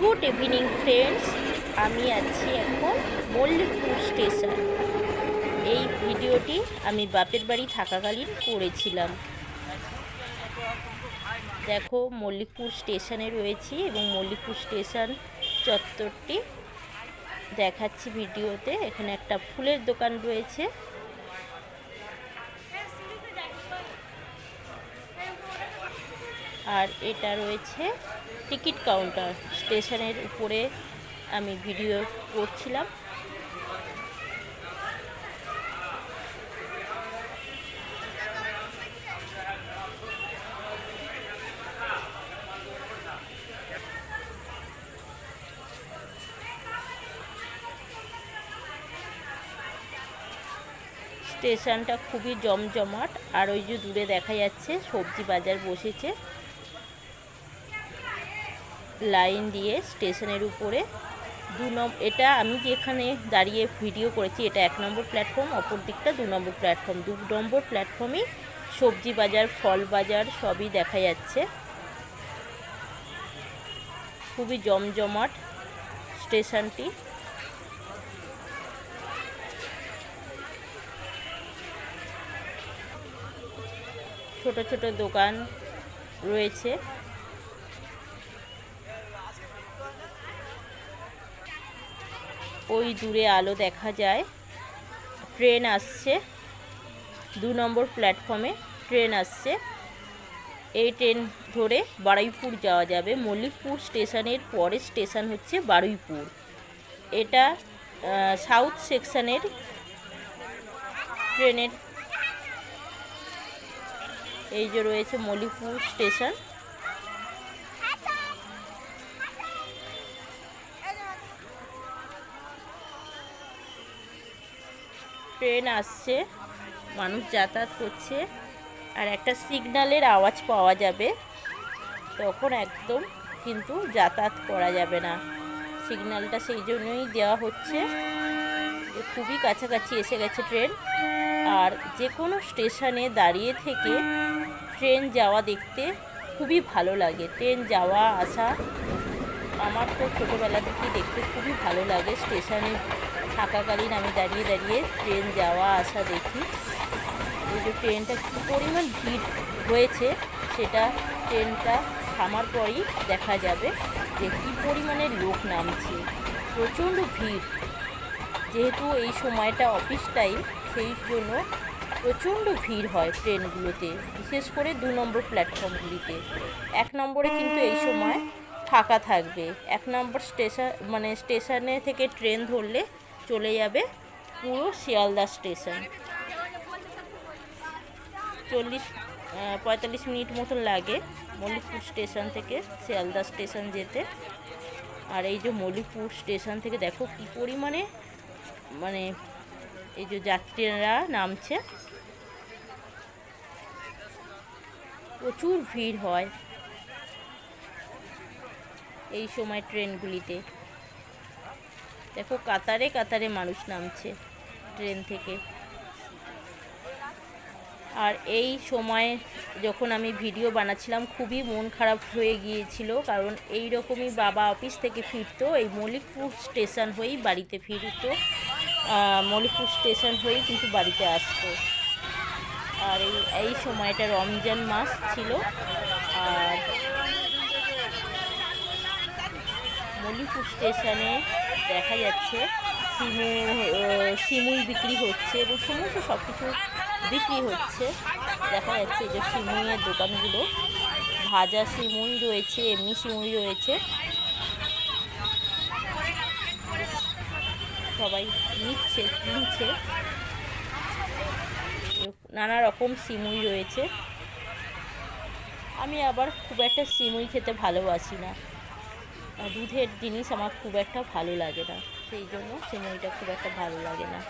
Good evening, friends. আমি আছি এখন মল্লিকপুর স্টেশন। এই ভিডিওটি আমি বাপের বাড়ি থাকাকালীন করেছিলাম। দেখো, মল্লিকপুর স্টেশনে রয়েছি এবং মল্লিকপুর স্টেশন চত্বরটি দেখাচ্ছি ভিডিওতে। এখানে একটা ফুলের দোকান রয়েছে। আর এটা রয়েছে টিকিট কাউন্টার স্টেশনের উপরে আমি ভিডিও করছিলাম। স্টেশনটা খুবই জমজমাট, আর ওই যে দূরে দেখা যাচ্ছে সবজি বাজার বসেছে। লাইন দিয়ে স্টেশনের উপরে দু নম্বর এটা আমি যেখানে দাঁড়িয়ে ভিডিও করেছি, এটা এক নম্বর প্ল্যাটফর্ম, অপর দিকটা দু নম্বর প্ল্যাটফর্ম। দু নম্বর প্ল্যাটফর্মেই সবজি বাজার, ফল বাজার সবই দেখা যাচ্ছে। খুবই জমজমাট স্টেশনটি। ছোট ছোট দোকান রয়েছে। ওই দূরে আলো দেখা যায়। ট্রেন আসছে। দু নম্বর প্ল্যাটফর্মে ট্রেন আসছে। এই ট্রেন ধরে বারুইপুর যাওয়া যাবে। মল্লিকপুর স্টেশনের পরের স্টেশন হচ্ছে বারুইপুর। এটা সাউথ সেকশনের ট্রেনের। এই যে রয়েছে মল্লিকপুর স্টেশন ট্রেন আসছে, মানুষ যাতায়াত করছে, আর একটা সিগনালের আওয়াজ পাওয়া যাবে। তখন একদম কিন্তু যাতায়াত করা যাবে না। সিগনালটা সেই জন্যই দেওয়া হচ্ছে যে খুবই কাছাকাছি এসে গেছে ট্রেন। আর যে কোনো স্টেশনে দাঁড়িয়ে থেকে ট্রেন যাওয়া দেখতে খুবই ভালো লাগে। ট্রেন যাওয়া, আসা আমার তো ছোটোবেলা থেকেই দেখতে খুবই ভালো লাগে। স্টেশনে থাকাকালীন আমি দাঁড়িয়ে দাঁড়িয়ে ট্রেন যাওয়া, আসা দেখি। এই যে ট্রেনটা কী পরিমাণ ভিড় হয়েছে, সেটা ট্রেনটা থামার পরই দেখা যাবে যে কী পরিমাণে লোক নামছে। প্রচণ্ড ভিড়। যেহেতু এই সময়টা অফিস টাইম সেই জন্য প্রচণ্ড ভিড় হয় ট্রেনগুলোতে বিশেষ করে দু নম্বর প্ল্যাটফর্মগুলিতে এক নম্বরে কিন্তু এই সময় ফাঁকা থাকবে। এক নম্বর স্টেশন মানে স্টেশনে থেকে ট্রেন ধরলে চলে যাবে পুরো শিয়ালদা স্টেশন। চল্লিশ পঁয়তাল্লিশ মিনিট মতন লাগে মল্লিকপুর স্টেশন থেকে শিয়ালদা স্টেশন যেতে। আর এই যে মল্লিকপুর স্টেশন থেকে দেখো কী পরিমাণে মানে এই যে যাত্রীরা নামছে। প্রচুর ভিড় হয় এই সময় ট্রেনগুলিতে। দেখো কাতারে কাতারে মানুষ নামছে ট্রেন থেকে। আর এই সময় যখন আমি ভিডিও বানাচ্ছিলাম, খুবই মন খারাপ হয়ে গিয়েছিল, কারণ এই রকমই বাবা অফিস থেকে ফিরতো, এই মল্লিকপুর স্টেশন হয়েই বাড়িতে ফিরতো। মল্লিকপুর স্টেশন হয়েই কিন্তু বাড়িতে আসতো। আর এই এই সময়টা রমজান মাস ছিল, আর মল্লিকপুর স্টেশনে দেখা যাচ্ছে। আহ, সিমুই বিক্রি হচ্ছে এবং সমস্ত সব কিছু বিক্রি হচ্ছে। দেখা যাচ্ছে যে সিমুইয়ের দোকানগুলো। ভাজা সিমুই রয়েছে এমনি সিমুই রয়েছে। সবাই নিচ্ছে কিনছে। নানা রকম সিমুই রয়েছে। আমি আবার খুব একটা সিমুই খেতে ভালোবাসি না। দুধের জিনিস আমার খুব একটা ভালো লাগে না। সেই জন্য সিমুইটা খুব একটা ভালো লাগে না।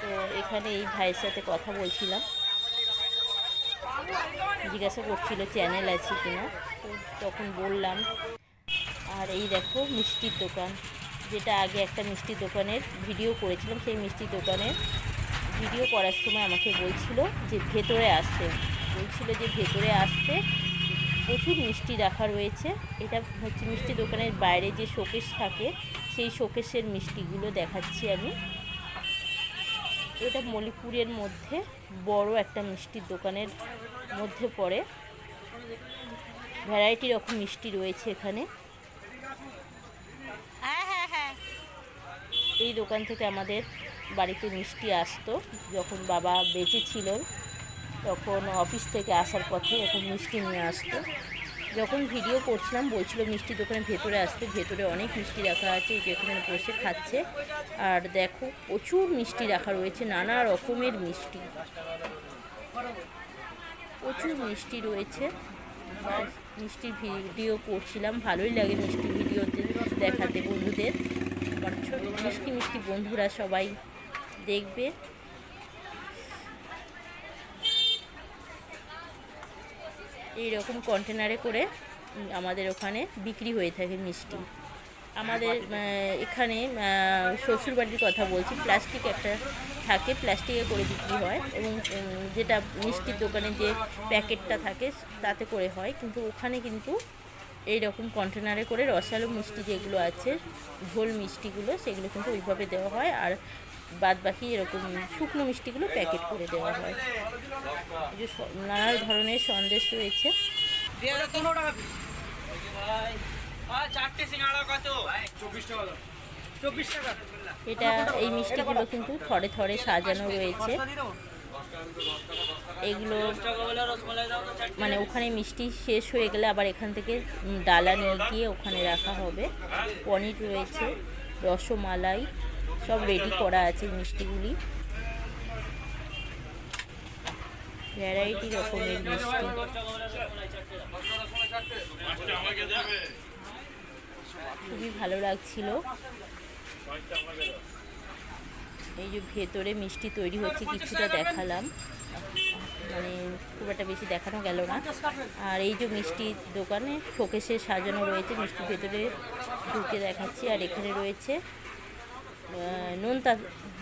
তো এখানে এই ভাইয়ের সাথে কথা বলছিলাম। জিজ্ঞাসা করছিল চ্যানেল আছে কিনা। তো তখন বললাম, আর এই দেখো মিষ্টির দোকান। যেটা আগে একটা মিষ্টির দোকানের ভিডিও করেছিলাম, সেই মিষ্টির দোকানের ভিডিও করার সময় আমাকে বলছিল যে ভেতরে আসতে। বলছিল যে ভেতরে আসতে প্রচুর মিষ্টি রাখা রয়েছে। এটা হচ্ছে মিষ্টি দোকানের বাইরে যে শোকেস থাকে সেই শোকেসের মিষ্টিগুলো দেখাচ্ছি আমি। এটা মলিপুরের মধ্যে বড় একটা মিষ্টির দোকানের মধ্যে পড়ে। ভ্যারাইটি রকম মিষ্টি রয়েছে এখানে। হ্যাঁ হ্যাঁ হ্যাঁ। এই দোকান থেকে আমাদের বাড়িতে মিষ্টি আসতো যখন বাবা বেঁচে ছিল। তখন অফিস থেকে আসার পথে এরকম মিষ্টি নিয়ে আসতো। যখন ভিডিও করছিলাম, বলছিল মিষ্টি দোকানের ভেতরে আসতে, ভেতরে অনেক মিষ্টি রাখা আছে যেখানে বসে খাচ্ছে। আর দেখো, প্রচুর মিষ্টি রাখা রয়েছে, নানা রকমের মিষ্টি। প্রচুর মিষ্টি রয়েছে। মিষ্টির ভিডিও করছিলাম, ভালোই লাগে মিষ্টি ভিডিওতে দেখাতে বন্ধুদের। আমার ছোট মিষ্টি মিষ্টি বন্ধুরা সবাই দেখবে। এই রকম কন্টেনারে করে আমাদের ওখানে বিক্রি হয়ে থাকে মিষ্টি। আমাদের আহ, এখানে শ্বশুরবাড়ির কথা বলছি প্লাস্টিক একটা থাকে প্লাস্টিকে করে বিক্রি হয় এবং যেটা মিষ্টির দোকানে যে প্যাকেটটা থাকে তাতে করে হয়। কিন্তু ওখানে কিন্তু এই রকম কন্টেনারে করে রসালো মিষ্টি যেগুলো আছে ঝোল মিষ্টিগুলো সেগুলো কিন্তু ওইভাবে দেওয়া হয়। আর বাদ বাকি এরকম শুকনো মিষ্টিগুলো প্যাকেট করে দেওয়া হয়। এই যে নানা ধরনের সন্দেশ রয়েছে। এটা এই মিষ্টিগুলো কিন্তু থরে থরে সাজানো রয়েছে? এগুলো মানে ওখানে মিষ্টি শেষ হয়ে গেলে আবার এখান থেকে ডালা নিয়ে গিয়ে ওখানে রাখা হবে। পনির রয়েছে রসমালাই সব রেডি করা আছে মিষ্টিগুলি। ভ্যারাইটি রকমের মিষ্টি। খুবই ভালো লাগছিল। এই যে ভেতরে মিষ্টি তৈরি হচ্ছে, কিছুটা দেখালাম। মানে খুব একটা বেশি দেখানো গেল না। আর এই যে মিষ্টি দোকানে শোকেসে সাজানো রয়েছে, মিষ্টি ভেতরে ঢুকে দেখাচ্ছি। আর এখানে রয়েছে নোনতা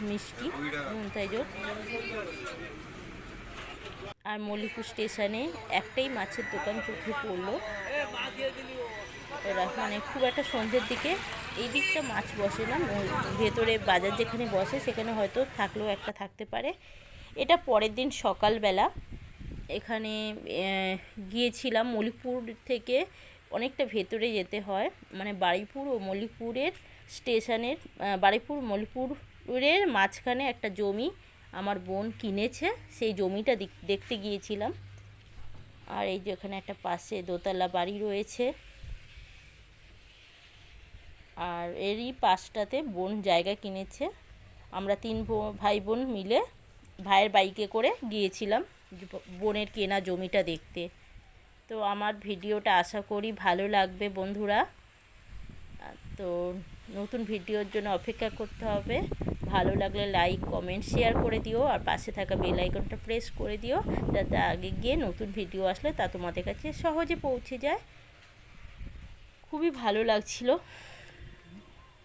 মিষ্টি, নোনতাই যে আর মল্লিকপুর স্টেশনে একটাই মাছের দোকান চোখে পড়ল। ওরা মানে খুব একটা সন্ধ্যের দিকে এই দিকটা মাছ বসে না ভেতরে বাজার যেখানে বসে সেখানে হয়তো থাকলেও একটা থাকতে পারে। এটা পরের দিন সকালবেলা। এখানে গিয়েছিলাম মলিপুর থেকে অনেকটা ভেতরে যেতে হয় মানে বাড়িপুর ও মলিপুরের স্টেশনের বাড়িপুর মলিপুরের মাঝখানে একটা জমি আমার বোন কিনেছে। সেই জমিটা দেখতে গিয়েছিলাম। আর এই যে এখানে একটা পাশে দোতলা বাড়ি রয়েছে। আর এরই পাশটাতে বোন জায়গা কিনেছে। আমরা তিন ভাই বোন মিলে ভাইয়ের বাইকে করে গিয়েছিলাম বোনের কেনা জমিটা দেখতে। তো আমার ভিডিওটা আশা করি ভালো লাগবে বন্ধুরা। তো নতুন ভিডিওর জন্য অপেক্ষা করতে হবে। ভালো লাগলে লাইক কমেন্ট শেয়ার করে দিও আর পাশে থাকা বেল আইকনটা প্রেস করে দিও যাতে আগে গিয়ে নতুন ভিডিও আসলে তা তোমাদের কাছে সহজে পৌঁছে যায়। খুবই ভালো লাগছিল।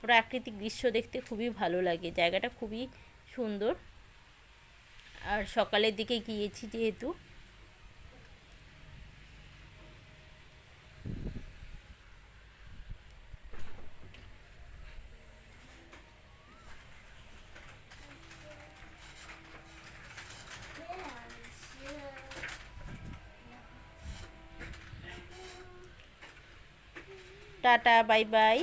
প্রাকৃতিক দৃশ্য দেখতে খুবই ভালো লাগে। জায়গাটা খুবই সুন্দর। আর সকালের দিকে গিয়েছি যেহেতু। Tata bye bye.